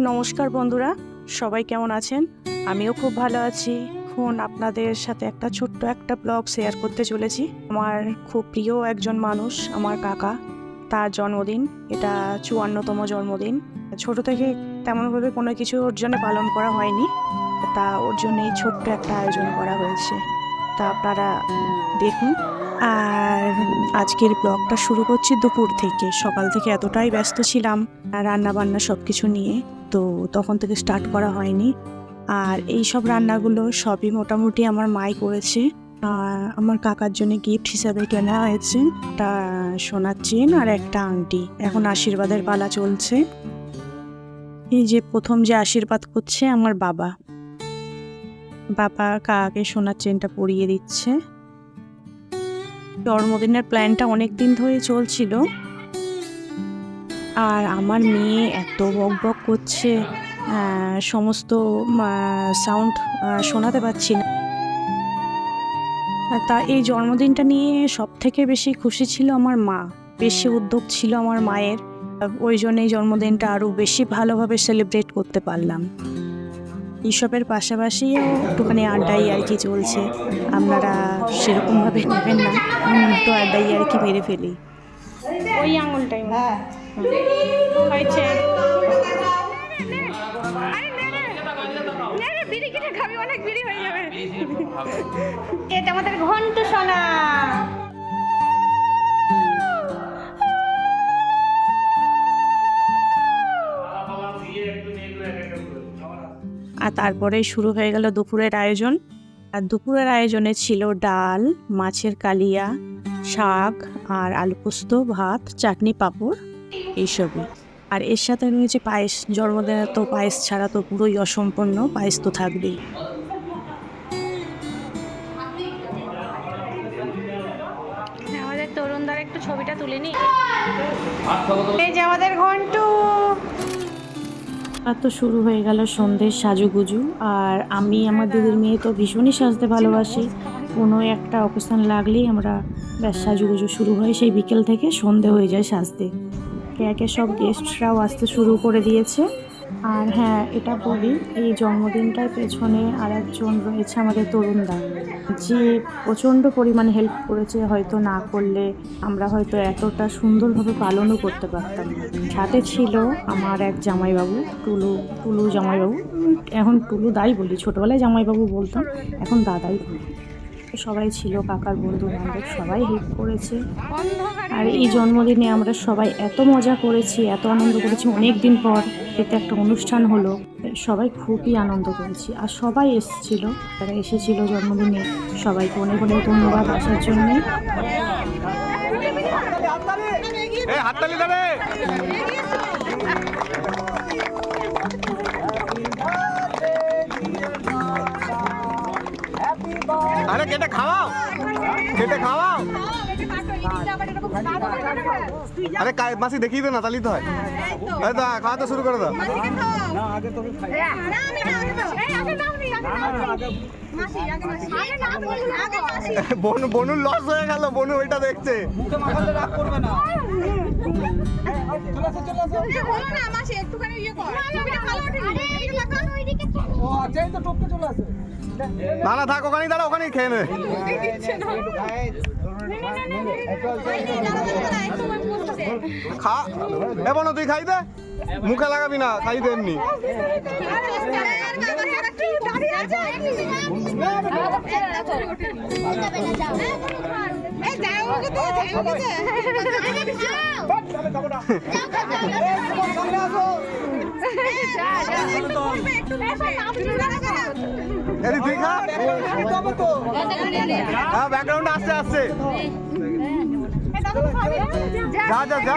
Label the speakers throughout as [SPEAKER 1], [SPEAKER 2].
[SPEAKER 1] নমস্কার বন্ধুরা, সবাই কেমন আছেন? আমিও খুব ভালো আছি। এখন আপনাদের সাথে একটা ছোট্ট একটা ব্লগ শেয়ার করতে চলেছি। আমার খুব প্রিয় একজন মানুষ, আমার কাকা। তার জন্মদিন, এটা চুয়ান্নতম জন্মদিন। ছোট থেকে তেমনভাবে কোনো কিছু ওর জন্য পালন করা হয়নি। তা ওর জন্য এই ছোট্ট একটা আয়োজন করা হয়েছে। তা আপনারা দেখুন। আর আজকের ব্লগটা শুরু করছি দুপুর থেকে। সকাল থেকে এতটাই ব্যস্ত ছিলাম রান্না বান্না সব কিছু নিয়ে, তো তখন থেকে স্টার্ট করা হয়নি। আর এই সব রান্নাগুলো সবই মোটামুটি আমার মাই করেছে। আমার কাকার জন্য গিফট হিসাবে কেনা হয়েছে। একটা সোনার চেন আর একটা আংটি। এখন আশীর্বাদের পালা চলছে। এই যে প্রথম যে আশীর্বাদ করছে আমার বাবা। বাবা কাকে সোনার চেনটা পরিয়ে দিচ্ছে। জন্মদিনের প্ল্যানটা অনেক দিন ধরে চলছিল। আর আমার মেয়ে এত বক বক করছে সমস্ত সাউন্ড শোনাতে পাচ্ছি না। তা এই জন্মদিনটা নিয়ে সব থেকে বেশি খুশি ছিল আমার মা, বেশি উদ্যোগ ছিল আমার মায়ের। ওই জন্য এই জন্মদিনটা আরও বেশি ভালোভাবে সেলিব্রেট করতে পারলাম। এইসবের পাশাপাশিও একটুখানি আড্ডাই আর কি চলছে। আপনারা সেরকমভাবে নেবেন না আমি একটু আড্ডাই আর কি মেরে ফেলি। ওই আঙুলটাই।
[SPEAKER 2] হ্যাঁ।
[SPEAKER 1] হয়েছে।
[SPEAKER 3] খাবি অনেক বিড়ি হয়ে যাবে। এটা আমাদের ঘন্ট সোনা।
[SPEAKER 1] আর তারপরে শুরু হয়ে গেল দুপুরের আয়োজন। আর দুপুরের আয়োজনে ছিল ডাল মাছের কালিয়া শাক আর আলু পোস্ত ভাত চাটনি পাঁপড় এইসবই। আর এর সাথে রয়েছে পায়েস। জন্মদিনে তো পায়েস ছাড়া তো পুরোই অসম্পূর্ণ পায়েস তো থাকবেই।
[SPEAKER 3] আমাদের তরুণদার একটু ছবিটা তুলে নি। এই যে আমাদের ঘন্টু
[SPEAKER 1] তো শুরু হয়ে গেল সন্ধ্যের সাজুগুজু, আর আমি আমার দিদির মেয়ে তো ভীষণই সাজতে ভালোবাসি। কোনো একটা অকেশন লাগলেই আমরা ব্যাস সাজুগুজু শুরু হয় সেই বিকেল থেকে সন্ধে হয়ে যায় সাজতে। একে একে সব গেস্টরাও আসতে শুরু করে দিয়েছে। আর হ্যাঁ এটা বলি, এই জন্মদিনটার পেছনে আর একজন রয়েছে আমাদের তরুণদা। যে প্রচণ্ড পরিমাণে হেল্প করেছে, হয়তো না করলে আমরা হয়তো এতটা সুন্দরভাবে পালনও করতে পারতাম সাথে ছিল আমার এক জামাইবাবু, টুলু টুলু জামাইবাবু। এখন টুলু দাই বলি, ছোটোবেলায় জামাইবাবু বলতাম, এখন দাদাই বলি। সবাই ছিল, কাকার বন্ধু বান্ধব সবাই হেল্প করেছে। আর এই জন্মদিনে আমরা সবাই এত মজা করেছি, এত আনন্দ করেছি। অনেক দিন পর এতে একটা অনুষ্ঠান হলো, সবাই খুবই আনন্দ করেছি। আর সবাই এসেছিল তারা এসেছিল জন্মদিনে, সবাইকে অনেক অনেক ধন্যবাদ আসার জন্যে।
[SPEAKER 4] আরে কেটে খাওয়াও? কেটে খাওয়াও? আরে মাসি দেখিয়ে দে না তালি তো হয়। এই তো খাওয়া তো শুরু করে দাও। বনু, বনুর লস হয়ে গেল, বনু ওইটা দেখছে। না না থাক ওখানে দাঁড়া ওখানেই খেয়ে নে খা এ বনু তুই খাই দে মুখে লাগাবি না খাই দে এমনি। ব্যাকগ্রাউন্ডে আসছে আসছে যা যা যা।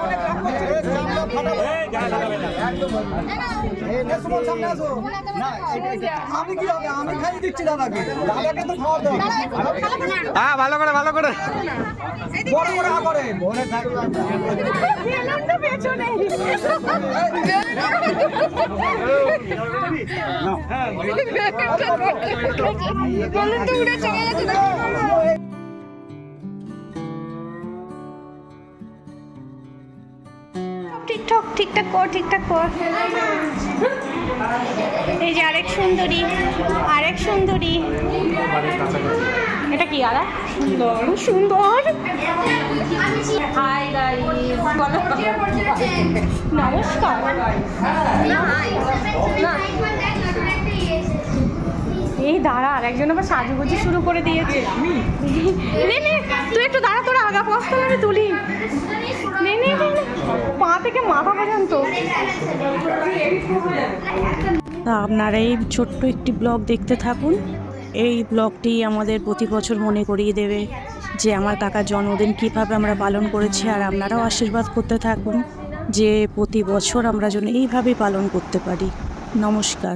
[SPEAKER 4] হ্যাঁ ভালো করে ভালো করে।
[SPEAKER 2] বড় করে। হা করে ভরে থাক
[SPEAKER 3] ঠিকঠাক কর ঠিকঠাক কর। এই যে আরেক সুন্দরী আরেক সুন্দরী। এটা কি আরা? সুন্দর। সুন্দর। হাই নমস্কার। এই দাঁড়া আর একজন আবার সাজুগুজু শুরু করে দিয়েছে। তুই একটু দাঁড়া, তোরা আগা পস্তা আমি তুলি। পা থেকে মাথা পর্যন্ত।
[SPEAKER 1] আপনারা এই ছোট্ট একটি ব্লগ দেখতে থাকুন। এই ব্লগটি আমাদের প্রতি বছর মনে করিয়ে দেবে যে আমার কাকার জন্মদিন কীভাবে আমরা পালন করেছি আর আপনারাও আশীর্বাদ করতে থাকুন যে প্রতি বছর আমরা যেন এইভাবে পালন করতে পারি। নমস্কার।